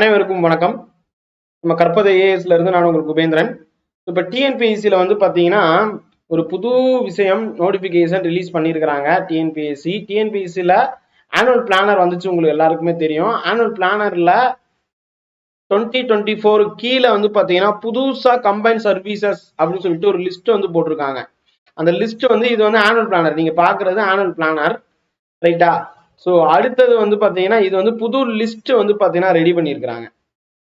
அனைவருக்கும் வணக்கம். நம்ம கற்பதை ஏஎஸ்ல இருந்து நான் உங்களுக்கு உபேந்திரன் இப்போ டிஎன்பிஎஸ்சியில் வந்து பார்த்தீங்கன்னா ஒரு புது விஷயம் நோட்டிஃபிகேஷன் ரிலீஸ் பண்ணியிருக்கிறாங்க டிஎன்பிஎஸ்சி டிஎன்பிஎஸ்சியில் ஆனுவல் பிளானர் வந்துச்சு உங்களுக்கு எல்லாருக்குமே தெரியும். ஆனுவல் பிளானரில் டுவெண்ட்டி டுவெண்ட்டி ஃபோர் கீழே வந்து பார்த்தீங்கன்னா புதுசாக கம்பைன் சர்வீசஸ் அப்படின்னு சொல்லிட்டு ஒரு லிஸ்ட் வந்து போட்டிருக்காங்க. அந்த லிஸ்ட் வந்து இது வந்து ஆனுவல் பிளானர் நீங்கள் பார்க்குறது ஆனுவல் பிளானர் ரைட்டா ஸோ அடுத்தது வந்து பார்த்தீங்கன்னா இது வந்து புது லிஸ்ட் வந்து பார்த்தீங்கன்னா ரெடி பண்ணியிருக்கிறாங்க.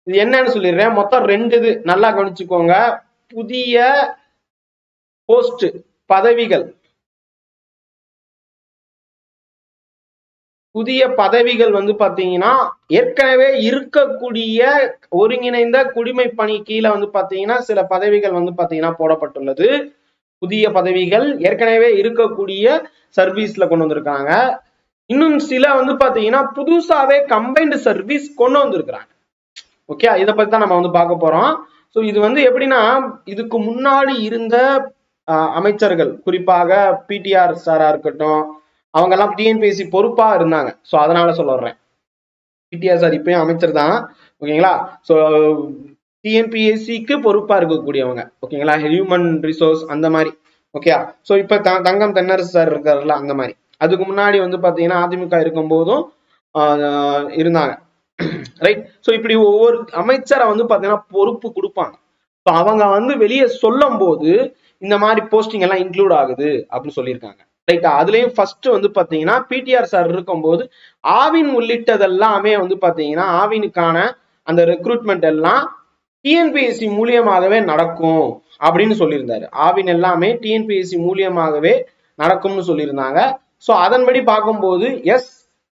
இது என்னன்னு சொல்லிடுறேன். மொத்தம் ரெண்டு இது நல்லா கவனிச்சுக்கோங்க. புதிய போஸ்ட் பதவிகள். புதிய பதவிகள் வந்து பாத்தீங்கன்னா ஏற்கனவே இருக்கக்கூடிய ஒருங்கிணைந்த குடிமை பணி கீழே வந்து பாத்தீங்கன்னா சில பதவிகள் வந்து பாத்தீங்கன்னா போடப்பட்டுள்ளது. புதிய பதவிகள் ஏற்கனவே இருக்கக்கூடிய சர்வீஸ்ல கொண்டு வந்திருக்காங்க. இன்னும் சில வந்து பாத்தீங்கன்னா புதுசாவே கம்பைன்டு சர்வீஸ் கொண்டு வந்திருக்கிறாங்க. ஓகே இதை பத்தி தான் நம்ம வந்து பார்க்க போறோம். ஸோ இது வந்து எப்படின்னா இதுக்கு முன்னாடி இருந்த அமைச்சர்கள் குறிப்பாக பிடிஆர் சாரா இருக்கட்டும் அவங்க எல்லாம் டிஎன்பிஎஸ்சி பொறுப்பா இருந்தாங்க. ஸோ அதனால சொல்ல வர்றேன் பிடிஆர் சார் இப்பயும் அமைச்சர் தான். ஓகேங்களா ஸோ டிஎன்பிஎஸ்சிக்கு பொறுப்பா இருக்கக்கூடியவங்க. ஓகேங்களா ஹியூமன் ரிசோர்ஸ் அந்த மாதிரி. ஓகே ஸோ இப்போ த- தங்கம் தென்னரசு சார் இருக்காருல்ல அந்த மாதிரி. அதுக்கு முன்னாடி வந்து பாத்தீங்கன்னா அதிமுக இருக்கும் போதும் ஆஹ், இருந்தாங்க. ரைட் ஸோ இப்படி ஒவ்வொரு அமைச்சரை வந்து பாத்தீங்கன்னா பொறுப்பு கொடுப்பாங்க. ஸோ அவங்க வந்து வெளியே சொல்லும் போது இந்த மாதிரி போஸ்டிங் எல்லாம் இன்க்ளூட் ஆகுது அப்படின்னு சொல்லியிருக்காங்க. ரைட்டா அதுலயும் ஃபர்ஸ்ட் வந்து பாத்தீங்கன்னா பிடிஆர் சார் இருக்கும்போது ஆவின் உள்ளிட்டதெல்லாமே வந்து பாத்தீங்கன்னா ஆவினுக்கான அந்த ரெக்ரூட்மெண்ட் எல்லாம் டிஎன்பிஎஸ்சி மூலியமாகவே நடக்கும் அப்படின்னு சொல்லியிருந்தாரு. ஆவின் எல்லாமே டிஎன்பிஎஸ்சி மூலியமாகவே நடக்கும்னு சொல்லியிருந்தாங்க. ஸோ அதன்படி பார்க்கும்போது எஸ்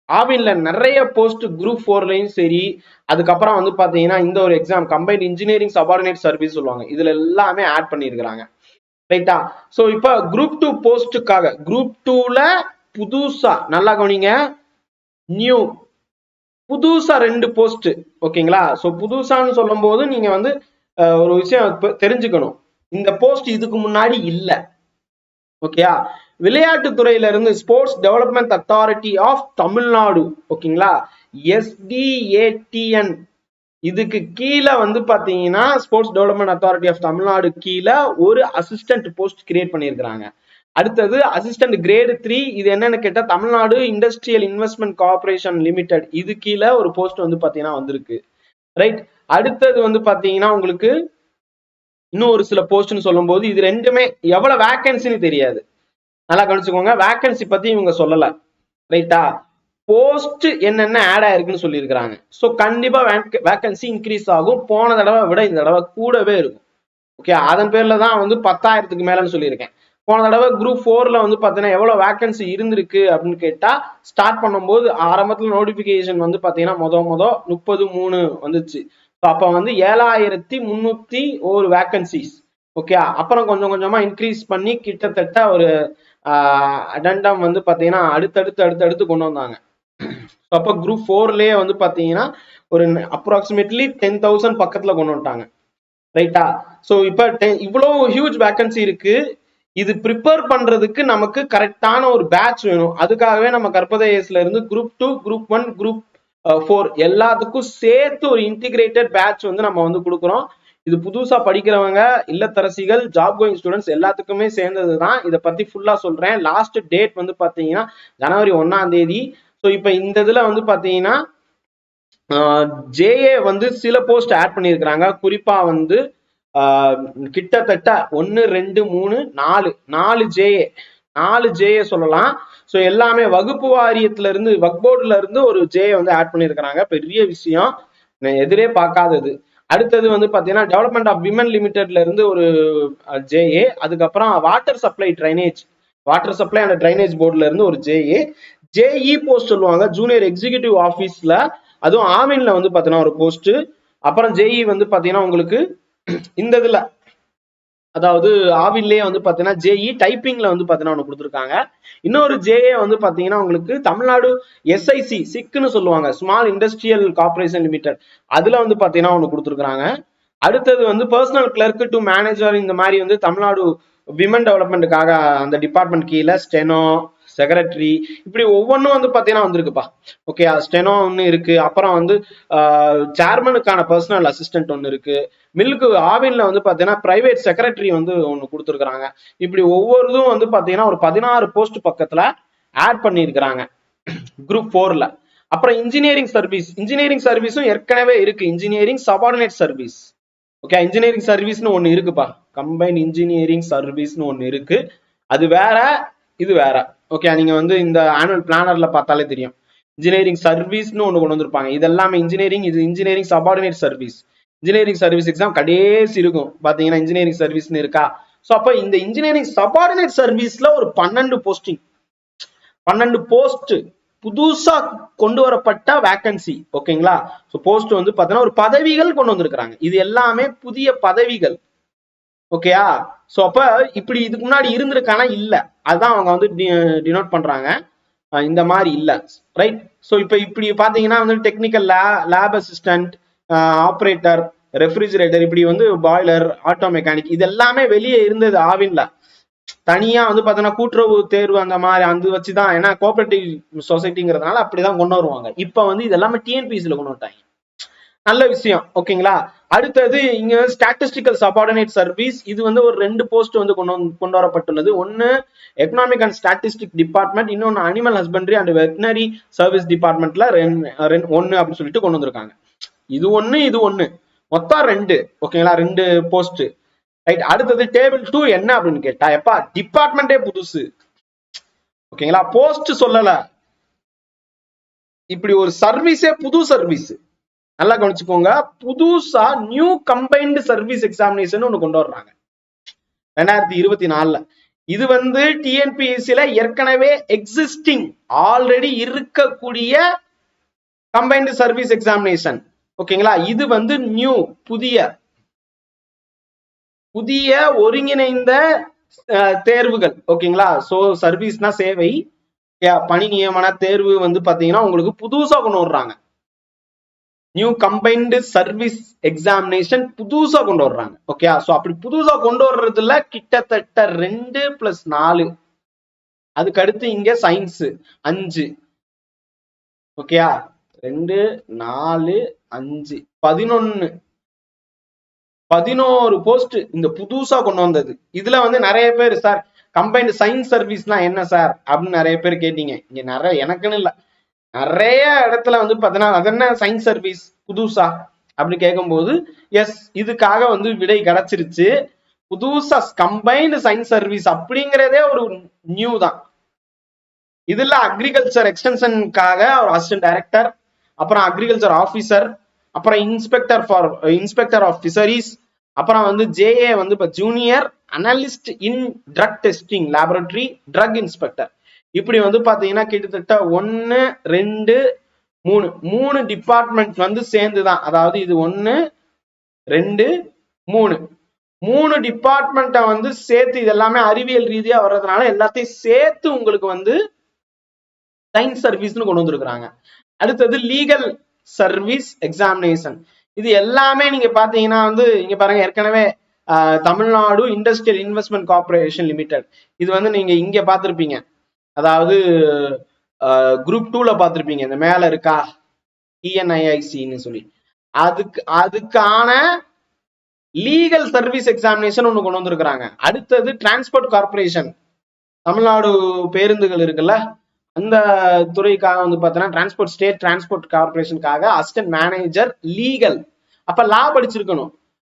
ஆவின்ல நிறைய போஸ்ட் குரூப் ஃபோர்லையும் சரி அதுக்கப்புறம் வந்து பாத்தீங்கன்னா இந்த ஒரு exam combined engineering subordinate service சொல்லுவாங்க. இதுல எல்லாமே ஆட் பண்ணியிருக்கிறாங்க. ரைட்டா ஸோ இப்போ குரூப் டூ போஸ்ட்டுக்காக குரூப் டூல புதுசா நல்லா கவனிங்க நியூ புதுசா ரெண்டு போஸ்ட் ஓகேங்களா? ஸோ புதுசான்னு சொல்லும்போது நீங்க வந்து ஒரு விஷயம் தெரிஞ்சுக்கணும். இந்த போஸ்ட் இதுக்கு முன்னாடி இல்ல. ஓகேயா? விளையாட்டுத்துறையில இருந்து sports development authority of Tamil Nadu ஓகேங்களா எஸ்டிஏடிஎன் இதுக்கு கீழே வந்து பார்த்தீங்கன்னா sports development authority of Tamil Nadu கீழே ஒரு அசிஸ்டன்ட் போஸ்ட் கிரியேட் பண்ணியிருக்கிறாங்க. அடுத்தது அசிஸ்டன்ட் கிரேடு த்ரீ இது என்னன்னு கேட்டால் Tamil Nadu industrial investment corporation limited இது கீழே ஒரு போஸ்ட் வந்து பார்த்தீங்கன்னா வந்திருக்கு. ரைட் அடுத்தது வந்து பார்த்தீங்கன்னா உங்களுக்கு இன்னும் ஒரு சில போஸ்ட்னு சொல்லும்போது இது ரெண்டுமே எவ்வளவு வேக்கன்சின்னு தெரியாது. நல்லா கவனிச்சுக்கோங்க வேகன்சி பத்தி இவங்க சொல்லல. ரைட்டா போஸ்ட் என்னென்ன ஆட் ஆயிருக்குன்னு சொல்லியிருக்கிறாங்க. ஸோ கண்டிப்பா வேக்கன்சி இன்க்ரீஸ் ஆகும். போன தடவை விட இந்த தடவை கூடவே இருக்கும். ஓகே அதன் பேர்ல தான் வந்து பத்தாயிரத்துக்கு மேலன்னு சொல்லியிருக்கேன். போன தடவை குரூப் ஃபோர்ல வந்து பார்த்தீங்கன்னா எவ்வளவு வேகன்சி இருந்திருக்கு அப்படின்னு கேட்டா ஸ்டார்ட் பண்ணும்போது ஆரம்பத்துல நோட்டிபிகேஷன் வந்து பார்த்தீங்கன்னா மொத மொதல் முப்பது மூணு வந்துச்சு. ஸோ அப்போ வந்து ஏழாயிரத்தி முந்நூத்தி ஒரு வேக்கன்சிஸ் ஓகே அப்புறம் கொஞ்சம் கொஞ்சமா இன்க்ரீஸ் பண்ணி கிட்டத்தட்ட ஒரு அடண்டம் வந்து பார்த்தீங்கன்னா அடுத்தடுத்து அடுத்தடுத்து கொண்டு வந்தாங்க. ஸோ அப்போ குரூப் ஃபோர்லேயே வந்து பார்த்தீங்கன்னா ஒரு அப்ராக்சிமேட்லி டென் தௌசண்ட் பக்கத்துல கொண்டு வந்துட்டாங்க. ரைட்டா ஸோ இப்போ இவ்வளோ ஹியூஜ் வேக்கன்சி இருக்கு. இது ப்ரிப்பேர் பண்றதுக்கு நமக்கு கரெக்டான ஒரு பேட்ச் வேணும். அதுக்காகவே நம்ம கற்பதேசல இருந்து group two group one group four எல்லாத்துக்கும் சேர்த்து ஒரு இன்டிகிரேட்டட் பேட்ச் வந்து நம்ம வந்து கொடுக்குறோம். இது புதுசா படிக்கிறவங்க இல்லத்தரசிகள் ஜாப் கோயிங் ஸ்டூடெண்ட்ஸ் எல்லாத்துக்குமே சேர்ந்தது தான் இதை பத்தி ஃபுல்லா சொல்றேன். லாஸ்ட் டேட் வந்து பாத்தீங்கன்னா ஜனவரி ஒன்னாம் தேதி. ஸோ இப்போ இந்த இதுல வந்து பாத்தீங்கன்னா ஜேஏ வந்து சில போஸ்ட் ஆட் பண்ணியிருக்கிறாங்க. குறிப்பா வந்து கிட்டத்தட்ட ஒன்னு ரெண்டு மூணு நாலு. நாலு ஜேஏ நாலு ஜேஏ சொல்லலாம். ஸோ எல்லாமே வகுப்பு வாரியத்துல இருந்து வக்போர்டுல இருந்து ஒரு ஜேஏ வந்து ஆட் பண்ணியிருக்கிறாங்க. பெரிய விஷயம். எதிரே பார்க்காதது. அடுத்தது வந்து பாத்தீங்கன்னா டெவலப்மெண்ட் ஆஃப் விமன் லிமிடெட்ல இருந்து ஒரு ஜேஏ அதுக்கப்புறம் water supply drainage water supply and drainage போர்டுல இருந்து ஒரு ஜேஏ ஜேஇ போஸ்ட் சொல்லுவாங்க ஜூனியர் எக்ஸிகியூட்டிவ் ஆஃபீஸ்ல அதுவும் ஆவின்ல வந்து பாத்தீங்கன்னா ஒரு போஸ்ட் அப்புறம் ஜேஇ வந்து பாத்தீங்கன்னா உங்களுக்கு இந்த இதுல அதாவது ஆவிலே வந்து பார்த்தீங்கன்னா ஜேஇ டைப்பிங்ல வந்து பார்த்தீங்கன்னா ஒன்று கொடுத்துருக்காங்க. இன்னொரு ஜேஏ வந்து பார்த்தீங்கன்னா உங்களுக்கு தமிழ்நாடு எஸ்ஐசி சிக்குன்னு சொல்லுவாங்க. ஸ்மால் இண்டஸ்ட்ரியல் கார்பரேஷன் லிமிடெட் அதில் வந்து பார்த்தீங்கன்னா ஒன்று கொடுத்துருக்காங்க அடுத்தது வந்து பர்சனல் கிளர்க் டு மேனேஜர் இந்த மாதிரி வந்து தமிழ்நாடு விமன் டெவலப்மெண்ட்டுக்காக அந்த டிபார்ட்மெண்ட் கீழே ஸ்டெனோ செக்ரட்டரி இப்படி ஒவ்வொன்றும் வந்து பார்த்தீங்கன்னா வந்திருக்குப்பா. ஓகே ஸ்டெனோ ஒன்று இருக்கு. அப்புறம் வந்து சேர்மனுக்கான பர்சனல் அசிஸ்டன்ட் ஒன்று இருக்கு. மில்க்கு ஆவின்ல வந்து பார்த்தீங்கன்னா பிரைவேட் செக்ரட்டரி வந்து ஒன்று கொடுத்துருக்குறாங்க. இப்படி ஒவ்வொருதும் வந்து பார்த்தீங்கன்னா ஒரு பதினாறு போஸ்ட் பக்கத்தில் ஆட் பண்ணியிருக்கிறாங்க. குரூப் ஃபோரில் அப்புறம் இன்ஜினியரிங் சர்வீஸ் இன்ஜினியரிங் சர்வீஸும் ஏற்கனவே இருக்கு. Engineering subordinate service okay engineering சர்வீஸ்னு ஒன்று இருக்குப்பா. கம்பைன் இன்ஜினியரிங் சர்வீஸ்னு ஒன்று இருக்கு. அது வேற இது வேற. ஓகே நீங்க வந்து இந்த ஆனுவல் பிளானர்ல பார்த்தாலே தெரியும். இன்ஜினியரிங் சர்வீஸ்னு ஒன்று கொண்டு வந்திருப்பாங்க. இது எல்லாமே இன்ஜினியரிங் இது engineering subordinate service engineering service exam கடைசி இருக்கும். பாத்தீங்கன்னா இன்ஜினியரிங் சர்வீஸ்னு இருக்கா? ஸோ அப்போ இந்த இன்ஜினியரிங் சபார்டினேட் சர்வீஸ்ல ஒரு பன்னெண்டு போஸ்டிங் பன்னெண்டு போஸ்ட் புதுசா கொண்டு வரப்பட்ட வேக்கன்சி ஓகேங்களா ஸோ போஸ்ட் வந்து பார்த்தீங்கன்னா ஒரு பதவிகள் கொண்டு வந்திருக்கிறாங்க. இது எல்லாமே புதிய பதவிகள். ஓகேயா ஸோ அப்ப இப்படி இதுக்கு முன்னாடி இருந்திருக்கானா இல்ல. அதுதான் அவங்க வந்து டினோட் பண்றாங்க. இந்த மாதிரி இல்ல. ரைட் ஸோ இப்போ இப்படி பாத்தீங்கன்னா வந்து டெக்னிக்கல் லே லேப் அசிஸ்டன்ட் ஆப்ரேட்டர் ரெஃப்ரிஜிரேட்டர் இப்படி வந்து பாய்லர் ஆட்டோ மெக்கானிக் இது எல்லாமே வெளியே இருந்தது ஆவின்ல. தனியா வந்து பாத்தீங்கன்னா கூட்டுறவு தேர்வு அந்த மாதிரி அந்த வச்சுதான். ஏன்னா கோஆபரேட்டிவ் சொசைட்டிங்கிறதுனால அப்படிதான் கொண்டு வருவாங்க. இப்ப வந்து இது எல்லாமே டிஎன்பிசில கொண்டு வந்துட்டாங்க. நல்ல விஷயம் ஓகேங்களா? அடுத்தது இங்க ஸ்டாட்டிஸ்டிக்கல் சபார்டினேட் சர்வீஸ் இது வந்து ஒரு ரெண்டு போஸ்ட் வந்து கொண்டு கொண்டு வரப்பட்டுள்ளது. ஒன்னு எக்கனாமிக் அண்ட் ஸ்டாட்டிஸ்டிக் டிபார்ட்மெண்ட் இன்னொன்னு animal husbandry and veterinary service டிபார்ட்மெண்ட்ல ரெண்டு ஒன்னு அப்படின்னு சொல்லிட்டு கொண்டு வந்திருக்காங்க. இது ஒண்ணு இது ஒண்ணு. மொத்தம் ரெண்டு ஓகேங்களா? ரெண்டு போஸ்ட் ரைட் அடுத்தது டேபிள் டூ என்ன அப்படின்னு கேட்டா எப்பா டிபார்ட்மெண்டே புதுசு. ஓகேங்களா? போஸ்ட் சொல்லல. இப்படி ஒரு சர்வீஸே புது சர்வீஸ் நல்லா கவனிச்சுக்கோங்க. புதுசா நியூ கம்பைன்டு சர்வீஸ் எக்ஸாமினேஷன் ஒன்று கொண்டு வர்றாங்க. ரெண்டாயிரத்தி இருபத்தி நாலுல. இது வந்து டிஎன்பிஎஸ்சில ஏற்கனவே எக்ஸிஸ்டிங் ஆல்ரெடி இருக்கக்கூடிய கம்பைன்டு சர்வீஸ் எக்ஸாமினேஷன் ஓகேங்களா? இது வந்து நியூ புதிய. புதிய ஒருங்கிணைந்த அஹ், தேர்வுகள். ஓகேங்களா? சோ சர்வீஸ்னா சேவை. பணி நியமன தேர்வு வந்து பாத்தீங்கன்னா உங்களுக்கு புதுசா கொண்டு வர்றாங்க. நியூ கம்பைன்டு சர்வீஸ் எக்ஸாமினேஷன் புதுசா கொண்டு வர்றாங்க. ஓகே சோ அப்படி புதுசா கொண்டு வர்றதுல கிட்டத்தட்ட ரெண்டு பிளஸ் நாலு. அதுக்கு அடுத்து இங்க சயின்ஸ் அஞ்சு. ஓகேயா ரெண்டு நாலு அஞ்சு. பதினொன்னு. பதினோரு போஸ்ட் இந்த புதுசா கொண்டு வந்தது. இதுல வந்து நிறைய பேர் சார் கம்பைன்டு சயின்ஸ் சர்வீஸ்னா என்ன சார்? அப்படின்னு நிறைய பேர் கேட்டீங்க. இங்க நிறைய எனக்குன்னு இல்ல. நிறைய இடத்துல வந்து பார்த்தீங்கன்னா அது என்ன சயின்ஸ் சர்வீஸ் புதுசா? அப்படி கேட்கும்போது எஸ் இதுக்காக வந்து விடை கிடைச்சிருச்சு. புதுசா கம்பைன்டு சயின்ஸ் சர்வீஸ் அப்படிங்கிறதே ஒரு நியூ தான். இதுல அக்ரிகல்ச்சர் எக்ஸ்டென்ஷனுக்காக ஒரு அசிஸ்டன்ட் டைரக்டர் அப்புறம் அக்ரிகல்ச்சர் ஆஃபீஸர் அப்புறம் inspector for inspector of fisheries அப்புறம் வந்து ஜேஏ வந்து இப்போ junior analyst in drug testing laboratory drug inspector இப்படி வந்து பாத்தீங்கன்னா கிட்டத்தட்ட ஒன்னு ரெண்டு மூணு. மூணு டிபார்ட்மெண்ட் வந்து சேர்ந்துதான். அதாவது இது ஒன்னு ரெண்டு மூணு. மூணு டிபார்ட்மெண்ட்டை வந்து சேர்த்து இது எல்லாமே அறிவியல் ரீதியா வர்றதுனால எல்லாத்தையும் சேர்த்து உங்களுக்கு வந்து சயின்ஸ் சர்வீஸ்னு கொண்டு வந்திருக்கிறாங்க. அடுத்தது லீகல் சர்வீஸ் எக்ஸாமினேஷன் இது எல்லாமே நீங்க பாத்தீங்கன்னா வந்து இங்க பாருங்க ஏற்கனவே ஆஹ், Tamil Nadu industrial investment corporation limited இது வந்து நீங்க இங்க பார்த்திருப்பீங்க அதாவது குரூப் டூல பார்த்திருப்பீங்க இந்த மேல இருக்கா? இஎன்ஐஐசின்னு சொல்லி. அதுக்கு அதுக்கான லீகல் சர்வீஸ் எக்ஸாமினேஷன் ஒன்று கொண்டு வந்திருக்கிறாங்க. அடுத்தது டிரான்ஸ்போர்ட் கார்பரேஷன் தமிழ்நாடு பேருந்துகள் இருக்குல்ல அந்த துறைக்காக வந்து பார்த்தீங்கன்னா டிரான்ஸ்போர்ட் ஸ்டேட் டிரான்ஸ்போர்ட் கார்பரேஷனுக்காக அசிஸ்டன்ட் மேனேஜர் லீகல் அப்ப லா படிச்சிருக்கணும்.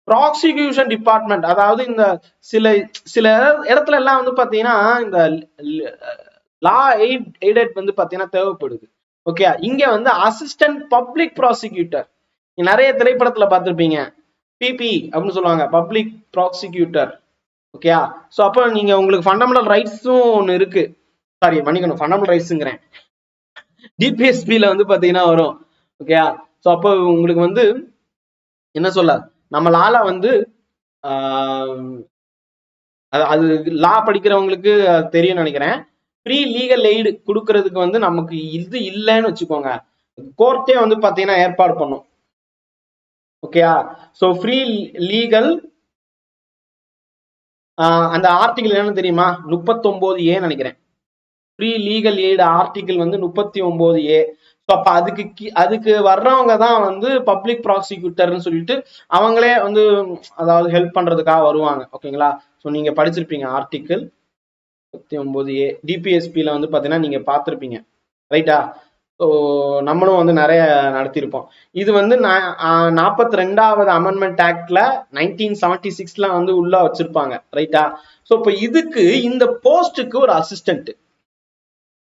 ப்ராசிக்யூஷன் டிபார்ட்மெண்ட் அதாவது இந்த சில சில இடத்துல எல்லாம் வந்து பார்த்தீங்கன்னா இந்த லா எய்ட் எய்டட் வந்து பாத்தீங்கன்னா தேவைப்படுது. ஓகே இங்க வந்து அசிஸ்டன்ட் பப்ளிக் ப்ராசிக்யூட்டர் நிறைய திரைப்படத்துல பார்த்துருப்பீங்க. பிபி அப்படின்னு சொல்லுவாங்க பப்ளிக் ப்ராசிக்யூட்டர் ஓகேயா ஸோ அப்போ நீங்க உங்களுக்கு ஃபண்டமெண்டல் ரைட்ஸும் ஒன்று இருக்கு. சாரி மன்னிக்கணும் ஃபண்டமெண்டல் ரைட்ஸுங்கிறேன் டிபிஎஸ்பியில் வந்து பார்த்தீங்கன்னா வரும். ஓகேயா ஸோ அப்போ உங்களுக்கு வந்து என்ன சொல்ல? நம்மளால வந்து அது அது லா படிக்கிறவங்களுக்கு அது தெரியும்னு நினைக்கிறேன். ஃப்ரீ லீகல் எய்டு கொடுக்கறதுக்கு வந்து நமக்கு இது இல்லைன்னு வச்சுக்கோங்க. கோர்ட்டே வந்து பார்த்தீங்கன்னா ஏற்பாடு பண்ணும். ஓகேயா ஸோ ஃப்ரீ லீகல் அந்த ஆர்டிகிள் என்னன்னு தெரியுமா? முப்பத்தொன்பது ஏன்னு நினைக்கிறேன். ஃப்ரீ லீகல் எய்டு ஆர்டிகிள் வந்து முப்பத்தி ஒன்பது ஏ. ஸோ அப்ப அதுக்கு அதுக்கு வர்றவங்க தான் வந்து பப்ளிக் ப்ராசிக்யூட்டர்னு சொல்லிட்டு அவங்களே வந்து அதாவது ஹெல்ப் பண்றதுக்காக வருவாங்க. ஓகேங்களா ஸோ நீங்க படிச்சிருப்பீங்க ஆர்டிக்கிள் முப்பத்தி ஒன்பது ஏ டிபிஎஸ்பியில் வந்து பார்த்தீங்கன்னா நீங்க பார்த்துருப்பீங்க ரைட்டா ஸோ நம்மளும் வந்து நிறைய நடத்தியிருப்போம். இது வந்து நாற்பத்தி ரெண்டாவது அமெண்ட்மெண்ட் ஆக்ட்ல நைன்டீன் செவன்டி சிக்ஸில் வந்து உள்ள வச்சிருப்பாங்க. ரைட்டா ஸோ இப்போ இதுக்கு இந்த போஸ்ட்டுக்கு ஒரு அசிஸ்டன்ட்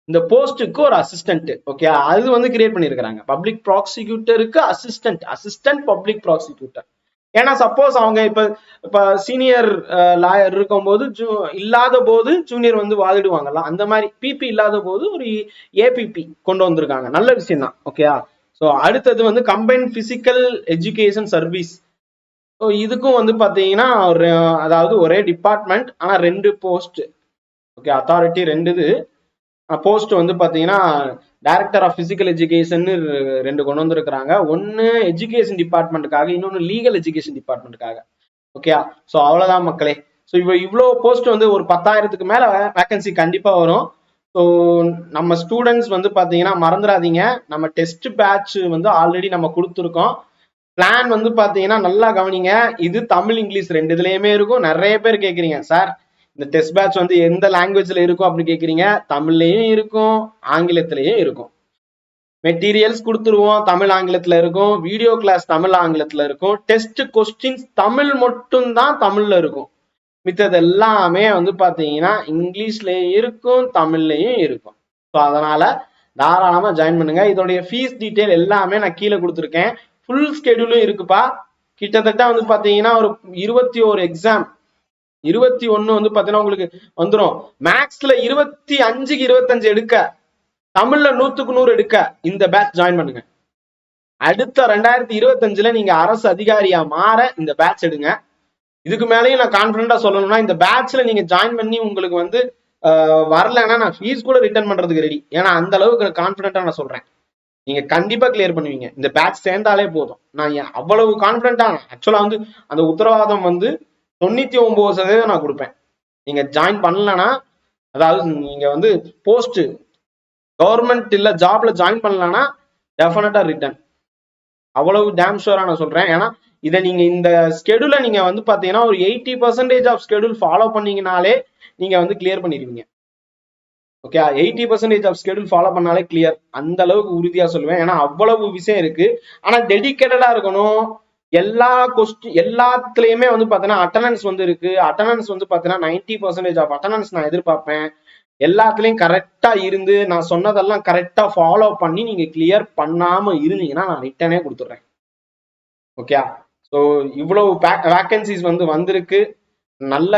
இந்த போஸ்ட்டுக்கு ஒரு அசிஸ்டன்ட் ஓகே அது வந்து கிரியேட் பண்ணியிருக்கிறாங்க. பப்ளிக் ப்ராசிக்யூட்டருக்கு அசிஸ்டன்ட் அசிஸ்டன்ட் பப்ளிக் ப்ராசிக்யூட்டர் ஏன்னா சப்போஸ் அவங்க இப்ப இப்ப சீனியர் லாயர் இருக்கும்போது ஜூ- இல்லாத போது ஜூனியர் வந்து வாதிடுவாங்கல்ல அந்த மாதிரி பிபி இல்லாத போது ஒரு ஏபிபி கொண்டு வந்திருக்காங்க. நல்ல விஷயம் தான். ஓகேயா ஸோ அடுத்தது வந்து combine physical education service so இதுக்கும் வந்து பார்த்தீங்கன்னா ஒரு அதாவது ஒரே டிபார்ட்மெண்ட் ஆனால் ரெண்டு போஸ்ட் ஓகே அத்தாரிட்டி ரெண்டு இது போஸ்ட் வந்து பார்த்தீங்கன்னா டைரக்டர் ஆஃப் பிசிக்கல் எஜுகேஷன் ரெண்டு கொண்டு வந்திருக்கிறாங்க. ஒன்னு எஜுகேஷன் டிபார்ட்மெண்ட்டுக்காக இன்னொன்னு லீகல் எஜுகேஷன் டிபார்ட்மெண்ட்டுக்காக ஓகே ஸோ அவ்வளோதான் மக்களே. ஸோ இப்போ இவ்வளோ போஸ்ட் வந்து ஒரு பத்தாயிரத்துக்கு மேல வேகன்சி கண்டிப்பாக வரும். ஸோ நம்ம ஸ்டூடெண்ட்ஸ் வந்து பார்த்தீங்கன்னா மறந்துடாதீங்க நம்ம டெஸ்ட் பேட்ச் வந்து ஆல்ரெடி நம்ம கொடுத்துருக்கோம். பிளான் வந்து பார்த்தீங்கன்னா நல்லா கவனிங்க. இது தமிழ் இங்கிலீஷ் ரெண்டு இதுலேயுமே இருக்கும். நிறைய பேர் கேட்குறீங்க சார் இந்த டெஸ்ட் பேட்ச் வந்து எந்த லாங்குவேஜ்ல இருக்கும் அப்படின்னு கேக்குறீங்க? தமிழ்லயும் இருக்கும் ஆங்கிலத்திலயும் இருக்கும். மெட்டீரியல்ஸ் கொடுத்துருவோம் தமிழ் ஆங்கிலத்துல இருக்கும் வீடியோ கிளாஸ் தமிழ் ஆங்கிலத்துல இருக்கும். டெஸ்ட் கொஸ்டின்ஸ் தமிழ் மட்டும்தான் தமிழ்ல இருக்கும். மித்தது எல்லாமே வந்து பாத்தீங்கன்னா இங்கிலீஷ்லயும் இருக்கும் தமிழ்லயும் இருக்கும். ஸோ அதனால தாராளமா ஜாயின் பண்ணுங்க. இதோடைய ஃபீஸ் டீட்டெயில் எல்லாமே நான் கீழே கொடுத்துருக்கேன். ஃபுல் ஸ்கெடியூலும் இருக்குப்பா. கிட்டத்தட்ட வந்து பாத்தீங்கன்னா ஒரு இருபத்தி ஒரு எக்ஸாம் இருபத்தி ஒண்ணு வந்து பாத்தீங்கன்னா உங்களுக்கு வந்துடும் மேக்ஸ்ல இருபத்தி அஞ்சுக்கு இருபத்தஞ்சு எடுக்க தமிழ்ல நூத்துக்கு நூறு எடுக்க இந்த பேட்ச் ஜாயின் பண்ணுங்க. அடுத்த ரெண்டாயிரத்தி இருபத்தஞ்சுல நீங்க அரசு அதிகாரியா மாற இந்த பேட்ச் எடுங்க. இதுக்கு மேலேயும் நான் கான்பிடண்டா சொல்லணும்னா இந்த பேட்ச்ல நீங்க ஜாயின் பண்ணி உங்களுக்கு வந்து வரலன்னா வரலைன்னா நான் ஃபீஸ் கூட ரிட்டர்ன் பண்றதுக்கு ரெடி ஏன்னா அந்த அளவுக்கு கான்பிடண்டா நான் சொல்றேன். நீங்க கண்டிப்பா கிளியர் பண்ணுவீங்க. இந்த பேட்ச் சேர்ந்தாலே போதும். நான் அவ்வளவு கான்பிடண்டா ஆக்சுவலா வந்து அந்த உத்தரவாதம் வந்து தொண்ணூத்தி ஒன்பது சதவீதம் நான் கொடுப்பேன். நீங்க ஜாயின் பண்ணலன்னா அதாவது நீங்க வந்து போஸ்ட் கவர்மெண்ட் இல்ல ஜாப்ல ஜாயின் பண்ணலன்னா டெஃபினட்டா ரிட்டர்ன் அவ்வளவு டேம் ஷூரா நான் சொல்றேன். ஏன்னா இதை நீங்க இந்த ஸ்கெடியூல நீங்க வந்து பாத்தீங்கன்னா ஒரு eighty percentage of schedule follow பண்ணீங்கனாலே நீங்க வந்து கிளியர் பண்ணிடுவீங்க okay eighty percentage of schedule follow பண்ணாலே கிளியர் அந்த அளவுக்கு உறுதியா சொல்லுவேன். ஏன்னா அவ்வளவு விஷயம் இருக்கு. ஆனா டெடிக்கேட்டடா இருக்கணும். எல்லா கொஸ்டின் எல்லாத்துலயுமே வந்து பாத்தீங்கன்னா அட்டண்டன்ஸ் வந்து இருக்கு. அட்டண்டன்ஸ் வந்து பாத்தீங்கன்னா நைன்டி பர்சன்டேஜ் ஆஃப் அட்டண்டன்ஸ் நான் எதிர்பார்ப்பேன். எல்லாத்துலயும் கரெக்டா இருந்து நான் சொன்னதெல்லாம் கரெக்டா ஃபாலோ பண்ணி நீங்க கிளியர் பண்ணாம இருந்தீங்கன்னா நான் ரிட்டனே கொடுத்துட்றேன். ஓகே ஸோ இவ்வளவு வேக்கன்சிஸ் வந்து வந்திருக்கு. நல்ல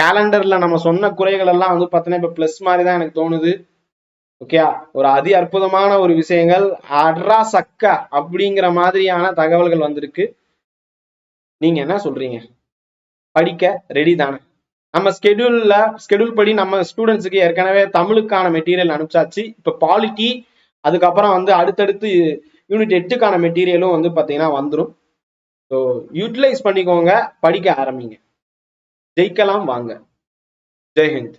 கேலண்டர்ல நம்ம சொன்ன குறைகள் எல்லாம் வந்து பார்த்தீங்கன்னா இப்போ ப்ளஸ் மாதிரி தான் எனக்கு தோணுது. ஓகே ஒரு அதி அற்புதமான ஒரு விஷயங்கள். அட்ரா சக்கா அப்படிங்கிற மாதிரியான தகவல்கள் வந்திருக்கு. நீங்க என்ன சொல்றீங்க? படிக்க ரெடி தானே. நம்ம ஸ்கெடியூல்ல ஸ்கெடியூல் படி நம்ம ஸ்டூடெண்ட்ஸுக்கு ஏற்கனவே தமிழுக்கான மெட்டீரியல் அனுப்பிச்சாச்சு. இப்போ பாலிட்டி அதுக்கப்புறம் வந்து அடுத்தடுத்து யூனிட் எட்டுக்கான மெட்டீரியலும் வந்து பார்த்தீங்கன்னா வந்துடும் ஸோ யூட்டிலைஸ் பண்ணிக்கோங்க படிக்க ஆரம்பிங்க. ஜெயிக்கலாம் வாங்க. ஜெய்ஹிந்த்